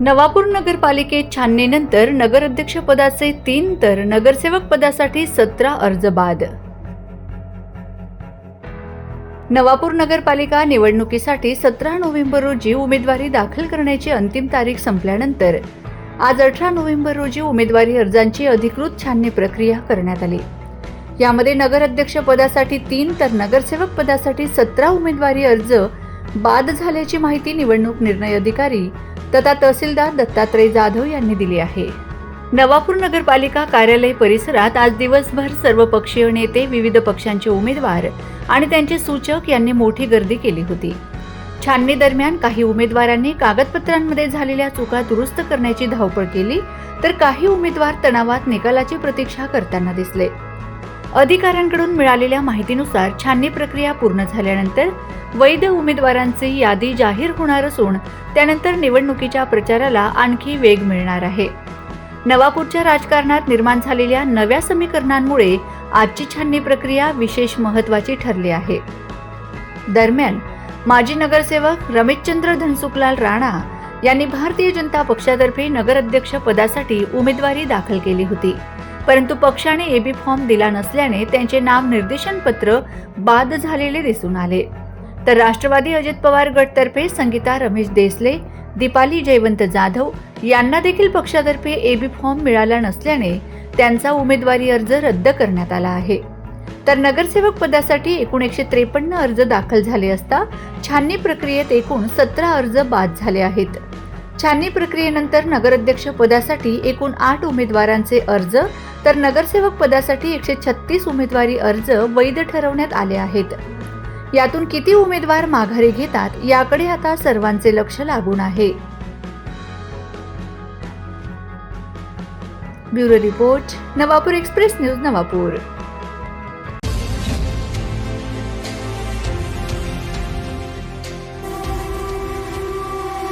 नवापूर नगरपालिकेत छाननीनंतर नगराध्यक्षपदाचे तीन तर नगरसेवक पदासाठी सतरा अर्ज बाद. नवापूर नगरपालिका निवडणुकीसाठी सतरा नोव्हेंबर रोजी उमेदवारी दाखल करण्याची अंतिम तारीख संपल्यानंतर आज अठरा नोव्हेंबर रोजी उमेदवारी अर्जांची अधिकृत छाननी प्रक्रिया करण्यात आली. यामध्ये नगराध्यक्ष पदासाठी तीन तर नगरसेवक पदासाठी सतरा उमेदवारी अर्ज बाद झाल्याची माहिती निवडणूक निर्णय अधिकारी तथा तहसीलदार दत्तात्रय जाधव यांनी दिली आहे. नवापूर नगरपालिका कार्यालय परिसरात आज दिवसभर सर्व पक्षीय नेते विविध पक्षांचे उमेदवार आणि त्यांचे सूचक यांनी मोठी गर्दी केली होती. छाननी दरम्यान काही उमेदवारांनी कागदपत्रांमध्ये झालेल्या चुका दुरुस्त करण्याची धावपळ केली तर काही उमेदवार तणावात निकालाची प्रतीक्षा करताना दिसले. अधिकाऱ्यांकडून मिळालेल्या माहितीनुसार छाननी प्रक्रिया पूर्ण झाल्यानंतर वैध उमेदवारांची यादी जाहीर होणार असून त्यानंतर निवडणुकीच्या प्रचाराला आणखी वेग मिळणार आहे. नवापूरच्या राजकारणात निर्माण झालेल्या नव्या समीकरणांमुळे आजची छाननी प्रक्रिया विशेष महत्वाची ठरली आहे. दरम्यान माजी नगरसेवक रमेशचंद्र धनसुखलाल राणा यांनी भारतीय जनता पक्षातर्फे नगराध्यक्ष पदासाठी उमेदवारी दाखल केली होती. परंतु पक्षाने एबी फॉर्म दिला नसल्याने त्यांचे नाम निर्देशन पत्र बाद झालेले दिसून आले. तर राष्ट्रवादी अजित पवार गटतर्फे संगीता रमेश देसले दीपाली जयवंत जाधव यांना देखील पक्षातर्फे एबी फॉर्म मिळाला नसल्याने त्यांचा उमेदवारी अर्ज रद्द करण्यात आला आहे. तर नगरसेवक पदासाठी एकूण एकशे त्रेपन्न अर्ज दाखल झाले असता छाननी प्रक्रियेत एकूण सतरा अर्ज बाद झाले आहेत. छाननी प्रक्रियेनंतर नगराध्यक्ष पदासाठी एकूण आठ उमेदवारांचे अर्ज तर नगरसेवक पदासाठी एकशे छत्तीस उमेदवारी अर्ज वैध ठरवण्यात आले आहेत. यातून किती उमेदवार माघारी घेतात याकडे आता सर्वांचे लक्ष लागून आहे. Bureau report Navapur express news Navapur.